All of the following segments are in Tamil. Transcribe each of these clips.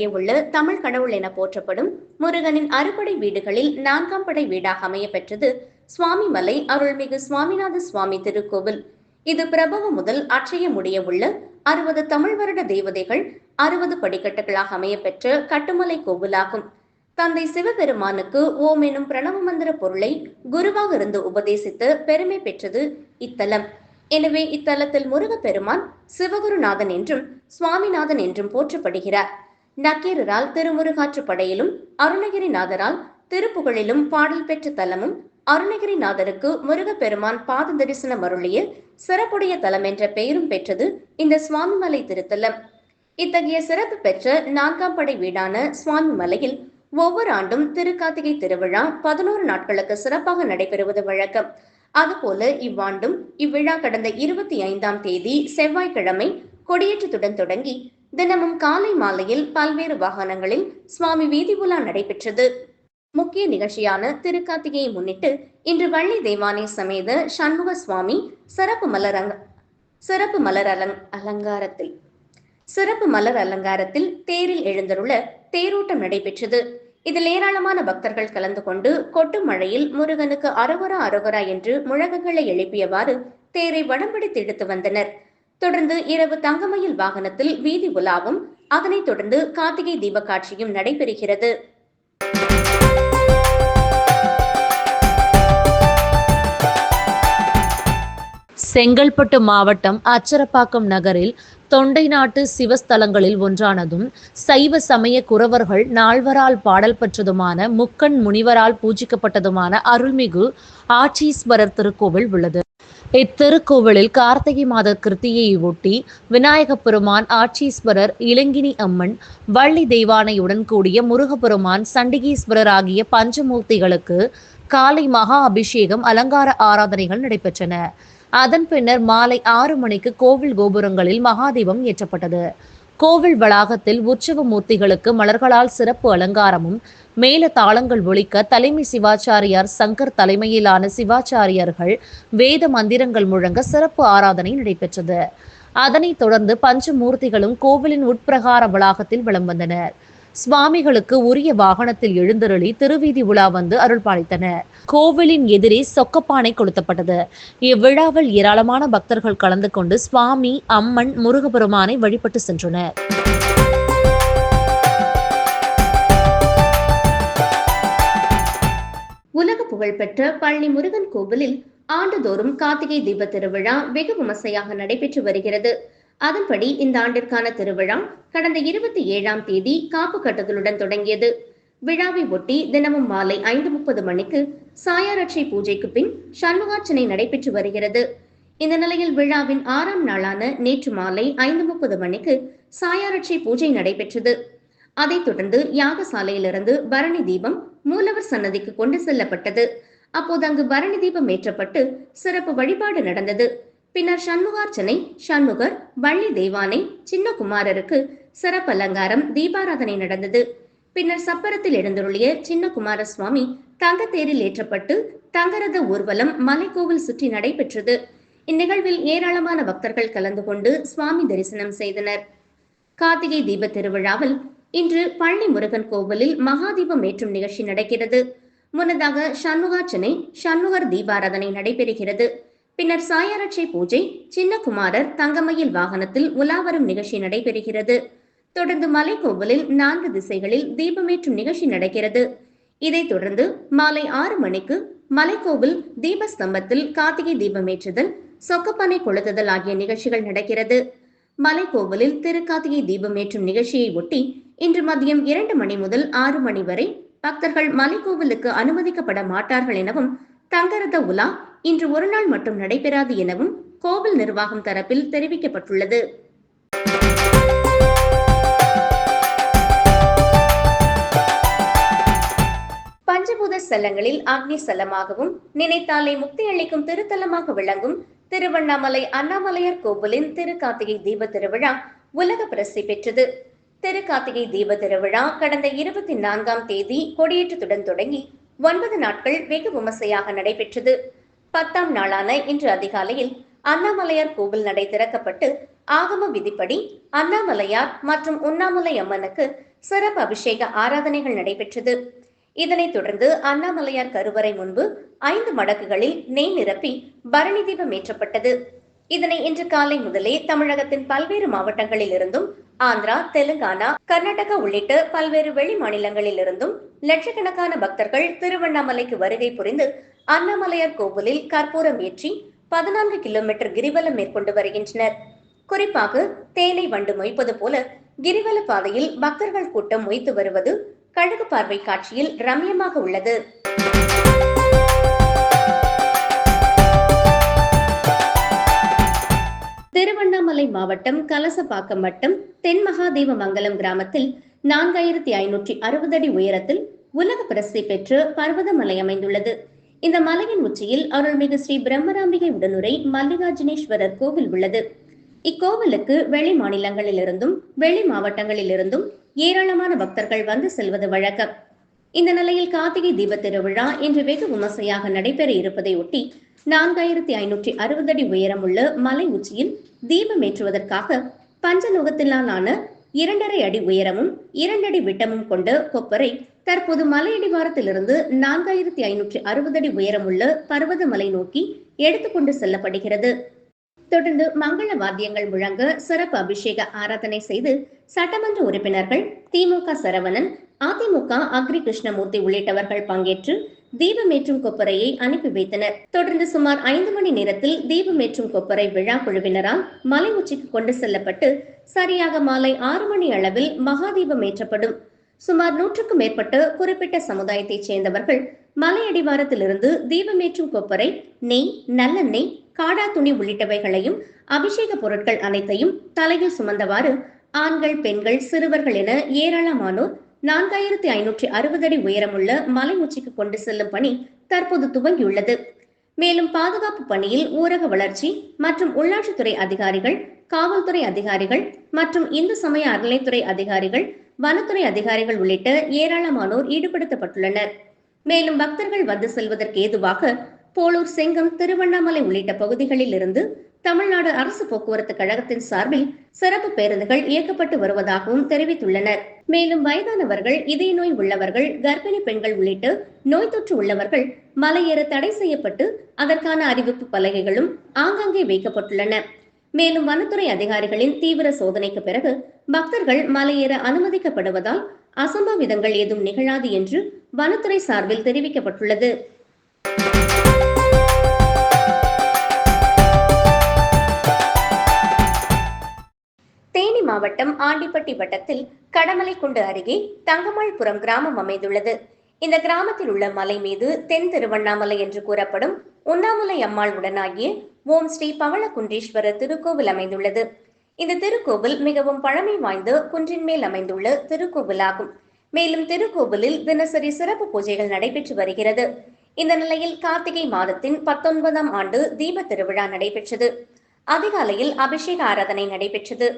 அருகே உள்ள தமிழ் கடவுள் என போற்றப்படும் முருகனின் அறுபடை வீடுகளில் நான்காம் படை வீடாக அமைய பெற்றது சுவாமிமலை அருள்மிகு சுவாமிநாத சுவாமி திருக்கோவில். இது பிரபவ முதல் அற்றைய முடிய உள்ள அறுபது தமிழ் வருட தேவதைகள் அறுபது படிக்கட்டுகளாக அமைய பெற்ற கட்டுமலை கோவிலாகும். தந்தை சிவபெருமானுக்கு ஓம் எனும் பிரணவ மந்திர பொருளை குருவாக இருந்து உபதேசித்து பெருமை பெற்றது இத்தலம். எனவே இத்தலத்தில் முருகப்பெருமான் சிவகுருநாதன் என்றும் சுவாமிநாதன் என்றும் போற்றப்படுகிறார். நக்கீரரால் திருமுருகாற்று படையிலும் அருணகிரிநாதரால் திருப்புகழிலும் பாடல் பெற்ற தலமும் அருணகிரிநாதருக்கு முருகப்பெருமான் பாத தரிசனம் அருளிய சிறப்புடைய தலம் என்ற பெயரும் பெற்றது இந்த சுவாமிமலை திருத்தலம். இத்தகைய சிறப்பு பெற்ற நான்காம் படை வீடான சுவாமிமலையில் ஒவ்வொரு ஆண்டும் திருக்கார்த்திகை திருவிழா பதினோரு நாட்களுக்கு சிறப்பாக நடைபெறுவது வழக்கம். அதுபோல இவ்வாண்டும் இவ்விழா கடந்த இருபத்தி ஐந்தாம் தேதி செவ்வாய்க்கிழமை கொடியேற்றத்துடன் தொடங்கி தினமும் காலை மாலையில் பல்வேறு வாகனங்களில் சுவாமி வீதி உலா நடைபெற்றது. முக்கிய நிகழ்ச்சியான திருக்கார்த்திகையை முன்னிட்டு இன்று வள்ளி தேவானை சமேத சண்முக சுவாமி சிறப்பு மலர் சிறப்பு மலர் அலங் அலங்காரத்தில் சிறப்பு மலர் அலங்காரத்தில் தேரில் எழுந்தருள தேரோட்டம் நடைபெற்றது. இதில் ஏராளமான பக்தர்கள் கலந்து கொண்டு கொட்டு மழையில் முருகனுக்கு அரோகரா அரோகரா என்று முழக்கங்களை எழுப்பியவாறு தேரை வடம்பிடித்து இழுத்து வந்தனர். தொடர்ந்து இரவு தங்கமயில் வாகனத்தில் வீதி உலாவும் அதனைத் தொடர்ந்து கார்த்திகை தீப காட்சியும் நடைபெறுகிறது. செங்கல்பட்டு மாவட்டம் அச்சரப்பாக்கம் நகரில் தொண்டை நாட்டு சிவஸ்தலங்களில் ஒன்றானதும் சைவ சமய குறவர்கள் நால்வரால் பாடல் பெற்றதுமான முக்கண் முனிவரால் பூஜிக்கப்பட்டதுமான அருள்மிகு ஆட்சீஸ்வரர் திருக்கோவில் உள்ளது. இத்திருக்கோவிலில் கார்த்திகை மாத கிருத்தியை ஒட்டி விநாயக பெருமான் ஆட்சீஸ்வரர் இளங்கினி அம்மன் வள்ளி தெய்வானையுடன் கூடிய முருகப்பெருமான் சண்டிகீஸ்வரர் ஆகிய பஞ்சமூர்த்திகளுக்கு காலை மகா அபிஷேகம் அலங்கார ஆராதனைகள் நடைபெற்றன. அதன் பின்னர் மாலை ஆறு மணிக்கு கோவில் கோபுரங்களில் மகாதீபம் ஏற்றப்பட்டது. கோவில் வளாகத்தில் உற்சவ மூர்த்திகளுக்கு மலர்களால் சிறப்பு அலங்காரமும் மேல தாளங்கள் ஒழிக்க தலைமை சிவாச்சாரியார் சங்கர் தலைமையிலான சிவாச்சாரியர்கள் வேத மந்திரங்கள் முழங்க சிறப்பு ஆராதனை நடைபெற்றது. அதனைத் தொடர்ந்து பஞ்சமூர்த்திகளும் கோவிலின் உட்பிரகார வளாகத்தில் விளம்பந்தனர். வந்தனர் சுவாமிகளுக்கு உரிய வாகனத்தில் எழுந்தருளி திருவீதி உலா வந்து அருள் பாலித்தனர் கோவிலின் எதிரே சொக்கப்பானை கொளுத்தப்பட்டது. இவ்விழாவில் ஏராளமான பக்தர்கள் கலந்து கொண்டு சுவாமி அம்மன் முருகபெருமானை வழிபட்டு சென்றனர். உலக புகழ்பெற்ற பழனி முருகன் கோவிலில் ஆண்டுதோறும் கார்த்திகை தீப திருவிழா வெகு விமர்சையாக நடைபெற்று வருகிறது. அதன்படி இந்த ஆண்டிற்கான திருவிழா கடந்த இருபத்தி ஏழாம் தேதி காப்பு கட்டுதலுடன் தொடங்கியது. விழாவை ஒட்டி தினமும் மாலை ஐந்து முப்பது மணிக்கு சாயாரட்சை பூஜைக்கு பின் சண்முகார்ச்சனை நடைபெற்று வருகிறது. இந்த நிலையில் விழாவின் ஆறாம் நாளான நேற்று மாலை ஐந்து முப்பது மணிக்கு சாயாரட்சை பூஜை நடைபெற்றது. அதைத் தொடர்ந்து யாகசாலையிலிருந்து பரணி தீபம் மூலவர் சன்னதிக்கு கொண்டு செல்லப்பட்டது. அப்போது அங்கு பரணி தீபம் ஏற்றப்பட்டு சிறப்பு வழிபாடு நடந்தது. பின்னர் சண்முகார்ச்சனை சண்முகர் வள்ளி தெய்வானை சின்னகுமாரருக்கு சிறப்பு அலங்காரம் தீபாராதனை நடந்தது. பின்னர் சப்பரத்தில் எழுந்தருளிய சின்னகுமார சுவாமி தங்கத்தேரில் ஏற்றப்பட்டு தங்கரத ஊர்வலம் மலைக்கோவில் சுற்றி நடைபெற்றது. இந்நிகழ்வில் ஏராளமான பக்தர்கள் கலந்து கொண்டு சுவாமி தரிசனம் செய்தனர். கார்த்திகை தீப திருவிழாவில் இன்று பழனி முருகன் கோவிலில் மகாதீபம் ஏற்றும் நிகழ்ச்சி நடக்கிறது. முன்னதாக சண்முகார்ச்சனை சண்முகர் தீபாராதனை நடைபெறுகிறது. பின்னர் சாயாரட்சை பூஜை சின்னகுமாரர் தங்கமயில் வாகனத்தில் உலாவரும் நிகழ்ச்சி நடைபெறுகிறது. தொடர்ந்து மலைக்கோவிலில் நான்கு திசைகளில் தீபமேற்றும் நிகழ்ச்சி நடக்கிறது. இதைத் தொடர்ந்து மாலை ஆறு மணிக்கு மலைக்கோவில் தீபஸ்தம்பத்தில் கார்த்திகை தீபமேற்றுதல் சொக்கப்பானை கொளுத்துதல் ஆகிய நிகழ்ச்சிகள் நடக்கிறது. மலைக்கோவிலில் திருக்கார்த்திகை தீபமேற்றும் நிகழ்ச்சியை ஒட்டி இன்று மதியம் இரண்டு மணி முதல் ஆறு மணி வரை பக்தர்கள் மலைக்கோவிலுக்கு அனுமதிக்கப்பட மாட்டார்கள் எனவும் தங்கரத உலா இன்று ஒரு நாள் மட்டும் நடைபெறாது எனவும் கோவில் நிர்வாகம் தரப்பில் தெரிவிக்கப்பட்டுள்ளது. பஞ்சபூத ஸ்தலங்களில் அக்னி ஸ்தலமாகவும் நினைத்தாலே முக்தி அளிக்கும் திருத்தலமாக விளங்கும் திருவண்ணாமலை அண்ணாமலையார் கோவிலின் திருக்கார்த்திகை தீப திருவிழா உலக பிரசித்தி பெற்றது. திருக்கார்த்திகை தீப திருவிழா கடந்த இருபத்தி நான்காம் தேதி கொடியேற்றத்துடன் தொடங்கி ஒன்பது நாட்கள் வெகு விமர்சையாக நடைபெற்றது. பத்தாம் நாளான இன்று அதிகாலையில் அண்ணாமலையார் கோவில் நடை திறக்கப்பட்டு ஆகம விதிப்படி அண்ணாமலையார் மற்றும் உண்ணாமலை அம்மனுக்கு சிறப்பு அபிஷேக ஆராதனைகள் நடைபெற்றது. இதனைத் தொடர்ந்து அண்ணாமலையார் கருவறை முன்பு ஐந்து மடக்குகளில் நெய் நிரப்பி பரணி தீபம் ஏற்றப்பட்டது. இதனை இன்று காலை முதலே தமிழகத்தின் பல்வேறு மாவட்டங்களில் இருந்தும் ஆந்திரா தெலுங்கானா கர்நாடகா உள்ளிட்ட பல்வேறு வெளி மாநிலங்களில் இருந்தும் லட்சக்கணக்கான பக்தர்கள் திருவண்ணாமலைக்கு வருகை புரிந்து அண்ணாமலையார் கோவிலில் கற்பூரம் ஏற்றி பதினான்கு கிலோமீட்டர் கிரிவலம் மேற்கொண்டு வருகின்றனர். குறிப்பாக தேனை வண்டு மொய்ப்பது போல கிரிவல பாதையில் பக்தர்கள் கூட்டம் மொய்த்து வருவது கழுகு பார்வை காட்சியில் ரம்யமாக உள்ளது. திருவண்ணாமலை மாவட்டம் கலசப்பாக்கம் வட்டம் தென் மகாதேவ மங்கலம் கிராமத்தில் நான்காயிரத்தி ஐநூற்றி அறுபது அடி உயரத்தில் உலக பிரசித்தி பெற்று பர்வதமலை அமைந்துள்ளது. இந்த மலையின் உச்சியில் அருள்மிகு ஸ்ரீ பிரம்மராம்பிகை உடனுரை மல்லிகார்ஜுனேஸ்வரர் கோவில் உள்ளது. இக்கோவிலுக்கு வெளி மாநிலங்களிலிருந்தும் வெளி மாவட்டங்களிலிருந்தும் ஏராளமான பக்தர்கள் வந்து செல்வது வழக்கம். இந்த நிலையில் கார்த்திகை தீப திருவிழா இன்று வெகு விமர்சையாக நடைபெற இருப்பதை ஒட்டி நான்காயிரத்தி ஐநூற்றி அறுபது அடி உயரமுள்ள மலை உச்சியில் தீபம் ஏற்றுவதற்காக பஞ்சலோகத்திலான இரண்டரை அடி உயரமும் இரண்டடி விட்டமும் கொண்ட கொப்பரை தற்போது மலையடிவாரத்திலிருந்து நான்காயிரத்தி ஐநூற்றி அறுபது அடி உயரமுள்ள பர்வதமலை நோக்கி எடுத்துக்கொண்டு செல்லப்படுகிறது. தொடர்ந்து மங்கள வாத்தியங்கள் முழங்க சிறப்பு அபிஷேக ஆராதனை செய்து சட்டமன்ற உறுப்பினர்கள் திமுக சரவணன் அதிமுக அக்ரி கிருஷ்ணமூர்த்தி உள்ளிட்டவர்கள் பங்கேற்று தீபமேற்றும் கொப்பரையை அனுப்பி வைத்தனர். தொடர்ந்து சுமார் ஐந்து மணி நேரத்தில் தீபமேற்றும் கொப்பரை விழா குழுவினரால் மலை உச்சிக்கு கொண்டு செல்லப்பட்டு சரியாக மாலை ஆறு மணி அளவில் மகாதீபம் ஏற்றப்படும். சுமார் நூற்றுக்கும் மேற்பட்ட குறிப்பிட்ட சமுதாயத்தைச் சேர்ந்தவர்கள் மலையடிவாரத்திலிருந்து தீபமேற்றும் கொப்பரை நெய் நல்லெண்ணெய் காடா துணி உள்ளிட்டவைகளையும் அபிஷேக பொருட்கள் அனைத்தையும் தலையில் சுமந்தவாறு ஆண்கள் பெண்கள் சிறுவர்கள் என ஏராளமானோர் நான்காயிரத்தி ஐநூற்றி அறுபது அடி உயரமுள்ள மலை உச்சிக்கு கொண்டு செல்லும் பணி தற்போது துவங்கியுள்ளது. மேலும் பாதுகாப்பு பணியில் ஊரக வளர்ச்சி மற்றும் உள்ளாட்சித்துறை அதிகாரிகள் காவல்துறை அதிகாரிகள் மற்றும் இந்து சமய அறநிலைத்துறை அதிகாரிகள் வனத்துறை அதிகாரிகள் உள்ளிட்ட ஏராளமானோர் ஈடுபடுத்தப்பட்டுள்ளனர். மேலும் பக்தர்கள் வந்து செல்வதற்கு ஏதுவாக போலூர் செங்கம் திருவண்ணாமலை உள்ளிட்ட பகுதிகளில் இருந்து தமிழ்நாடு அரசு போக்குவரத்து கழகத்தின் சார்பில் சிறப்பு பேருந்துகள் இயக்கப்பட்டு வருவதாகவும் தெரிவித்துள்ளனர். மேலும் வயதானவர்கள் இதய நோய் உள்ளவர்கள் கர்ப்பிணி பெண்கள் உள்ளிட்ட நோய் தொற்று உள்ளவர்கள் மலையேற தடை செய்யப்பட்டு அதற்கான அறிவிப்பு பலகைகளும் ஆங்காங்கே வைக்கப்பட்டுள்ளன. மேலும் வனத்துறை அதிகாரிகளின் தீவிர சோதனைக்கு பிறகு பக்தர்கள் மலையேற அனுமதிக்கப்படுவதால் அசம்பாவிதங்கள் ஏதும் நிகழாது என்று வனத்துறை சார்பில் தெரிவிக்கப்பட்டுள்ளது. தேனி மாவட்டம் ஆண்டிப்பட்டி வட்டத்தில் கடமலைக்குண்டு அருகே தங்கமல்புரம் கிராமம் அமைந்துள்ளது. இந்த கிராமத்தில் உள்ள மலை மீது தென் திருவண்ணாமலை என்று கூறப்படும் உண்ணாமலை அம்மாள் உடனாகிய ஓம் ஸ்ரீ பவளகுன்றீஸ்வரர் திருக்கோவில் அமைந்துள்ளது. இந்த திருக்கோவில் மிகவும் பழமை வாய்ந்த குன்றின் மேல் அமைந்துள்ள திருக்கோவிலாகும். மேலும் திருக்கோவிலில் தினசரி சிறப்பு பூஜைகள் நடைபெற்று வருகிறது. இந்த நிலையில் கார்த்திகை மாதத்தின் பத்தொன்பதாம் ஆண்டு தீப திருவிழா நடைபெற்றது. அதிகாலையில் அபிஷேக ஆராதனை நடைபெற்றது.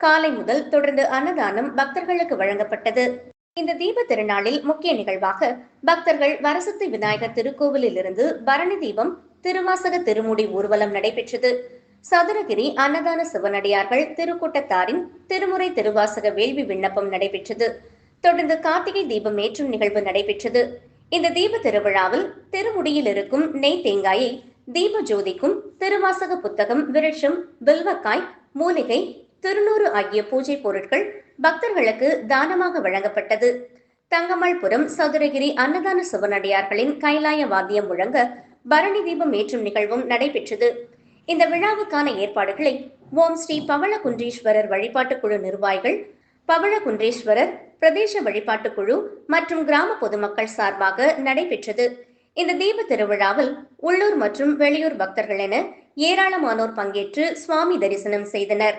காலை முதல் தொடர்ந்து அன்னதானம் பக்தர்களுக்கு வழங்கப்பட்டது. இந்த தீப திருநாளில் முக்கிய நிகழ்வாக பக்தர்கள் வரசத்து விநாயகர் திருக்கோவிலில் இருந்து பரணி தீபம் திருவாசக திருமுடி ஊர்வலம் நடைபெற்றது. சதுரகிரி அன்னதான சிவனடியார்கள் திருக்கூட்டத்தாரின் திருமுறை திருவாசக வேள்வி விண்ணப்பம் நடைபெற்றது. தொடர்ந்து கார்த்திகை தீபம் ஏற்றும் நிகழ்வு நடைபெற்றது. இந்த தீப திருவிழாவில் திருமுடியில் இருக்கும் நெய் தேங்காயை தீப ஜோதிக்கும் திருவாசக புத்தகம் விருட்சம் வில்வக்காய் மூலிகை திருநூறு ஆகிய பூஜை பொருட்கள் பக்தர்களுக்கு தானமாக வழங்கப்பட்டது. தங்கமல்புரம் சதுரகிரி அன்னதான சிவனடியார்களின் கைலாய வாத்தியம் முழங்க பரணி தீபம் ஏற்றும் நிகழ்வும் நடைபெற்றது. இந்த விழாவுக்கான ஏற்பாடுகளை ஓம் ஸ்ரீ பவளகுன்றீஸ்வரர் வழிபாட்டுக் குழு நிர்வாகிகள் பவளகுன்றீஸ்வரர் பிரதேச வழிபாட்டுக் குழு மற்றும் கிராம பொதுமக்கள் சார்பாக நடைபெற்றது. இந்த தீப திருவிழாவில் உள்ளூர் மற்றும் வெளியூர் பக்தர்கள் என ஏராளமானோர் பங்கேற்று சுவாமி தரிசனம் செய்தனர்.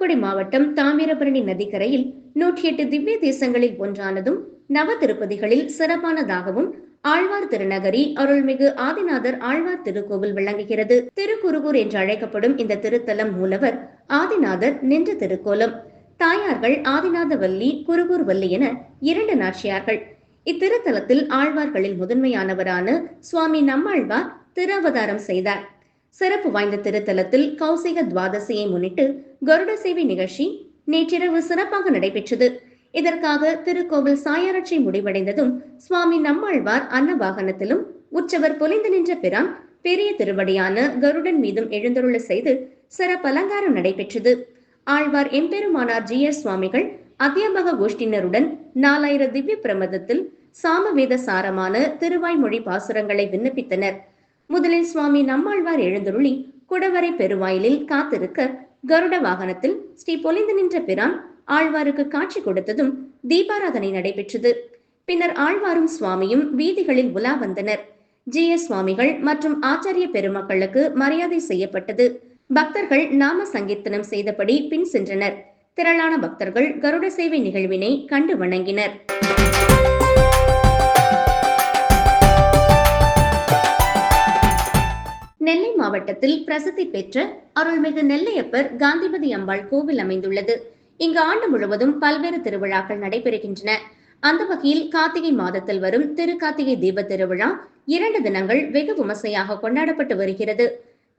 தூத்துக்குடி மாவட்டம் தாமிரபரணி நதிக்கரையில் நூற்றி எட்டு திவ்ய தேசங்களில் ஒன்றானதும் நவ திருப்பதிகளில் சிறப்பானதாகவும் ஆழ்வார் திருநகரி அருள்மிகு ஆதிநாதர் ஆழ்வார் திருக்கோவில் விளங்குகிறது. திருக்குருகூர் என்று அழைக்கப்படும் இந்த திருத்தலம் மூலவர் ஆதிநாதர் நின்ற திருக்கோலம். தாயார்கள் ஆதிநாத வல்லி குருகூர் வல்லி என இரண்டு நாச்சியார்கள். இத்திருத்தலத்தில் ஆழ்வார்களில் முதன்மையானவரான சுவாமி நம்மாழ்வார் திருவதாரம் செய்தார். சிறப்பு வாய்ந்த திருத்தலத்தில் கௌசிக துவாதசியை முன்னிட்டு கருட சேவை நிகழ்ச்சி நேற்றிரவு சிறப்பாக நடைபெற்றது. இதற்காக திருக்கோவில் சாயாராட்சி முடிவடைந்ததும் சுவாமி நம்மாழ்வார் அன்ன வாகனத்திலும் உற்சவர் பொலிந்து நின்ற பிரான் பெரிய திருவடியான கருடன் மீதும் எழுந்தருள செய்து சிறப்பு அலங்காரம் நடைபெற்றது. ஆழ்வார் எம்பெருமானார் ஜி எஸ் சுவாமிகள் அத்தியாபக கோஷ்டினருடன் நாலாயிர திவ்ய பிரமதத்தில் சாமவேத சாரமான திருவாய்மொழி பாசுரங்களை விண்ணப்பித்தனர். முதலில் சுவாமி நம்மாழ்வார் எழுந்தருளி குடவரை பெருவாயிலில் காத்திருக்க கருட வாகனத்தில் ஸ்ரீ பொலிந்து நின்ற பிரான் ஆழ்வாருக்கு காட்சி கொடுத்ததும் தீபாராதனை நடைபெற்றது. பின்னர் ஆழ்வாரும் சுவாமியும் வீதிகளில் உலா வந்தனர். ஜி எஸ் சுவாமிகள் மற்றும் ஆச்சாரிய பெருமக்களுக்கு மரியாதை செய்யப்பட்டது. பக்தர்கள் நாம சங்கீர்த்தனம் செய்தபடி பின் சென்றனர். திரளான பக்தர்கள் கருட சேவை நிகழ்வினை கண்டு வணங்கினர். நெல்லை மாவட்டத்தில் பிரசித்தி பெற்ற அருள்மிகு நெல்லையப்பர் காந்திபதி அம்பாள் கோவில் அமைந்துள்ளது. இங்கு ஆண்டு முழுவதும் பல்வேறு திருவிழாக்கள் நடைபெறுகின்றன. அந்த வகையில் கார்த்திகை மாதத்தில் வரும் திருக்கார்த்திகை தீப திருவிழா இரண்டு தினங்கள் வெகு விமர்சையாக கொண்டாடப்பட்டு வருகிறது.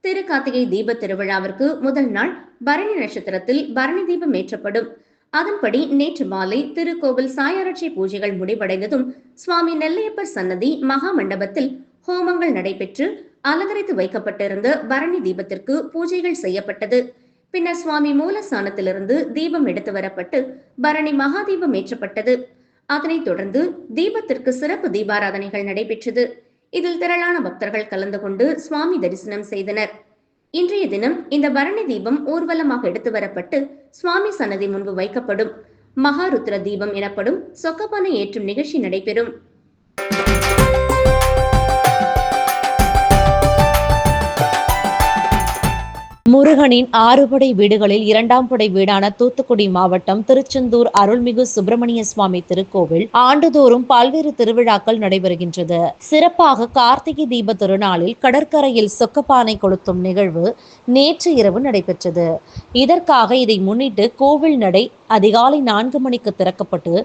திருக்கார்த்திகை தீப திருவிழாவிற்கு முதல் நாள் பரணி நட்சத்திரத்தில் பரணி தீபம் ஏற்றப்படும். அதன்படி நேற்று மாலை திருக்கோவில் சாயாரட்சி பூஜைகள் முடிவடைந்ததும் சுவாமி நெல்லையப்பர் சன்னதி மகா மண்டபத்தில் ஹோமங்கள் நடைபெற்று அலங்கரித்து வைக்கப்பட்டிருந்த பரணி தீபத்திற்கு பூஜைகள் செய்யப்பட்டது. பின்னர் சுவாமி மூலஸ்தானத்திலிருந்து தீபம் எடுத்து வரப்பட்டு பரணி மகாதீபம் ஏற்றப்பட்டது. அதனைத் தொடர்ந்து தீபத்திற்கு சிறப்பு தீபாராதனைகள் நடைபெற்றது. இதில் திரளான பக்தர்கள் கலந்து கொண்டு சுவாமி தரிசனம் செய்தனர். இன்றைய தினம் இந்த பரணி தீபம் ஊர்வலமாக எடுத்து வரப்பட்டு சுவாமி சன்னதி முன்பு வைக்கப்படும். மகாருத்ர தீபம் எனப்படும் சொக்கப்பானை ஏற்றும் நிகழ்ச்சி நடைபெறும். முருகனின் ஆறுபடை வீடுகளில் இரண்டாம் படை வீடான தூத்துக்குடி மாவட்டம் திருச்செந்தூர் அருள்மிகு சுப்பிரமணிய சுவாமி திருக்கோவில் ஆண்டுதோறும் பல்வேறு திருவிழாக்கள் நடைபெறுகின்றது. சிறப்பாக கார்த்திகை தீப திருநாளில் கடற்கரையில் சொக்கப்பானை கொளுத்தும் நிகழ்வு நேற்று இரவு நடைபெற்றது. இதற்காக இதை முன்னிட்டு கோவில் நடை அதிகாலை நான்கு மணிக்கு திறக்கப்பட்டு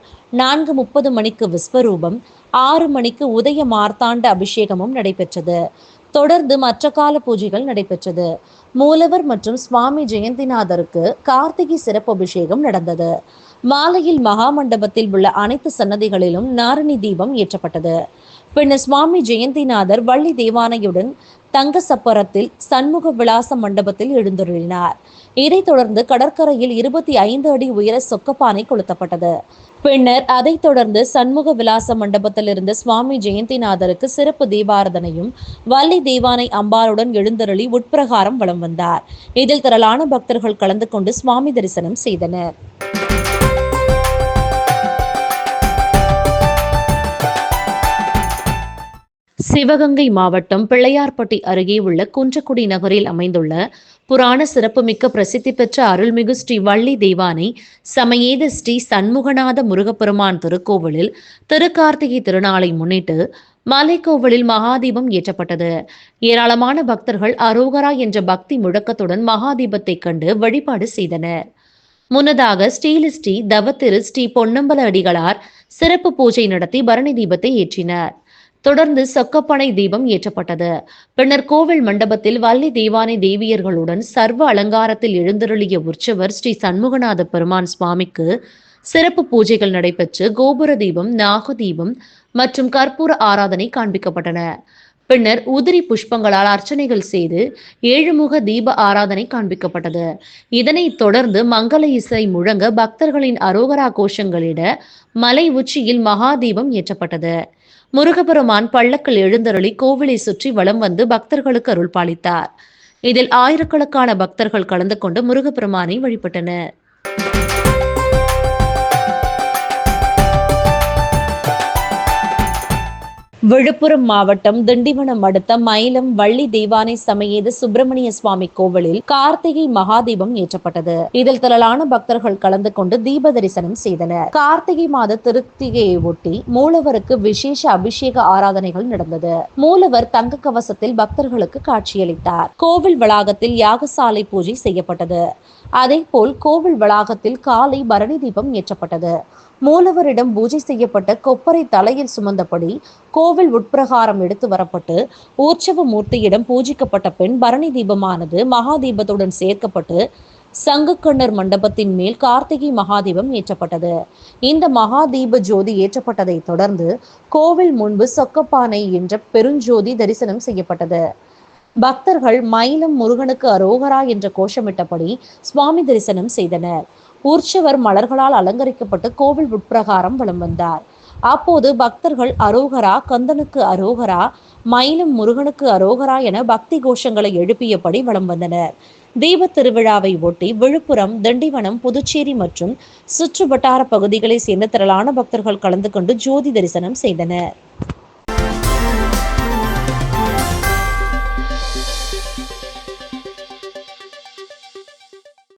நான்கு முப்பது மணிக்கு விஸ்வரூபம் ஆறு மணிக்கு உதய மார்த்தாண்ட அபிஷேகமும் நடைபெற்றது. தொடர்ந்து மற்ற கால பூஜைகள் நடைபெற்றது. மூலவர் மற்றும் சுவாமி ஜெயந்திநாதருக்கு கார்த்திகை சிறப்பு அபிஷேகம் நடந்தது. மாலையில் மகா மண்டபத்தில் உள்ள அனைத்து சன்னதிகளிலும் நாரணி தீபம் ஏற்றப்பட்டது. பின்னர் சுவாமி ஜெயந்திநாதர் வள்ளி தேவானையுடன் தங்க சப்பரத்தில் சண்முக விலாச மண்டபத்தில் எழுந்தருளினார். இதைத் தொடர்ந்து கடற்கரையில் இருபத்தி ஐந்து அடி உயர சொக்கப்பானை கொளுத்தப்பட்டது. பின்னர் அதைத் தொடர்ந்து சண்முக விலாச மண்டபத்திலிருந்து சுவாமி ஜெயந்திநாதருக்கு சிறப்பு தீபாரதனையும் வள்ளி தேவானை அம்பாருடன் எழுந்தருளி உட்பிரகாரம் வலம் வந்தார். இதில் திரளான பக்தர்கள் கலந்து கொண்டு சுவாமி தரிசனம் செய்தனர். சிவகங்கை மாவட்டம் பிள்ளையார்பட்டி அருகே உள்ள குன்றக்குடி நகரில் அமைந்துள்ள புராண சிறப்புமிக்க பிரசித்தி பெற்ற அருள்மிகு ஸ்ரீ வள்ளி தெய்வானை சமயேத ஸ்ரீ சண்முகநாத முருகப்பெருமான் திருக்கோவிலில் திருக்கார்த்திகை திருநாளை முன்னிட்டு மலைக்கோவிலில் மகாதீபம் ஏற்றப்பட்டது. ஏராளமான பக்தர்கள் அரோகரா என்ற பக்தி முழக்கத்துடன் மகாதீபத்தை கண்டு வழிபாடு செய்தனர். முன்னதாக ஸ்ரீலிஸ்ரீ தவத்திரு ஸ்ரீ பொன்னம்பல அடிகளார் சிறப்பு பூஜை நடத்தி பரணி தீபத்தை ஏற்றினர். தொடர்ந்து சொக்கப்பனை தீபம் ஏற்றப்பட்டது. பின்னர் கோவில் மண்டபத்தில் வள்ளி தேவானை தேவியர்களுடன் சர்வ அலங்காரத்தில் எழுந்தருளிய உற்சவர் ஸ்ரீ சண்முகநாத பெருமான் சுவாமிக்கு சிறப்பு பூஜைகள் நடைபெற்று கோபுர தீபம் நாக தீபம் மற்றும் கற்பூர ஆராதனை காண்பிக்கப்பட்டன. பின்னர் உதிரி புஷ்பங்களால் அர்ச்சனைகள் செய்து ஏழுமுக தீப ஆராதனை காண்பிக்கப்பட்டது. இதனைத் தொடர்ந்து மங்கள இசை முழங்க பக்தர்களின் அரோகரா கோஷங்களிட மலை உச்சியில் மகாதீபம் ஏற்றப்பட்டது. முருகபெருமான் பள்ளக்கில் எழுந்தருளி கோவிலை சுற்றி வலம் வந்து பக்தர்களுக்கு அருள் பாலித்தார் இதில் ஆயிரக்கணக்கான பக்தர்கள் கலந்து கொண்டு முருகப்பெருமானை வழிபட்டனர். விழுப்புரம் மாவட்டம் திண்டிவனம் அடுத்த மயிலம் வள்ளி தெய்வானை சமேத சுப்பிரமணிய சுவாமி கோவிலில் கார்த்திகை மகாதீபம் ஏற்றப்பட்டது. இதில் திரளான பக்தர்கள் கலந்து கொண்டு தீப தரிசனம் செய்தனர். கார்த்திகை மாத திருத்திகையை ஒட்டி மூலவருக்கு விசேஷ அபிஷேக ஆராதனைகள் நடந்தது. மூலவர் தங்க கவசத்தில் பக்தர்களுக்கு காட்சியளித்தார். கோவில் வளாகத்தில் யாகசாலை பூஜை செய்யப்பட்டது. அதேபோல் கோவில் வளாகத்தில் காலை பரணி தீபம் ஏற்றப்பட்டது. மூலவரிடம் பூஜை செய்யப்பட்ட கொப்பரை தலையில் சுமந்தபடி கோவில் உட்பிரகாரம் எடுத்து வரப்பட்டு ஊர்ச்சவ மூர்த்தியிடம் பூஜிக்கப்பட்ட பின் பரணி தீபமானது மகாதீபத்துடன் சேர்க்கப்பட்டு சங்குக்கண்ணர் மண்டபத்தின் மேல் கார்த்திகை மகாதீபம் ஏற்றப்பட்டது. இந்த மகாதீப ஜோதி ஏற்றப்பட்டதை தொடர்ந்து கோவில் முன்பு சொக்கப்பானை என்ற பெருஞ்சோதி தரிசனம் செய்யப்பட்டது. பக்தர்கள் மயிலம் முருகனுக்கு அரோகரா என்ற கோஷமிட்டபடி சுவாமி தரிசனம் செய்தனர். உற்சவர் மலர்களால் அலங்கரிக்கப்பட்டு கோவில் உட்பிரகாரம் வலம் வந்தார். அப்போது பக்தர்கள் அரோகரா கந்தனுக்கு அரோகரா மயிலம் முருகனுக்கு அரோகரா என பக்தி கோஷங்களை எழுப்பியபடி வலம் வந்தனர். தீபத் திருவிழாவை ஒட்டி விழுப்புரம் திண்டிவனம் புதுச்சேரி மற்றும் சுற்று வட்டார பகுதிகளை சேர்ந்த திரளான பக்தர்கள் கலந்து கொண்டு ஜோதி தரிசனம் செய்தனர்.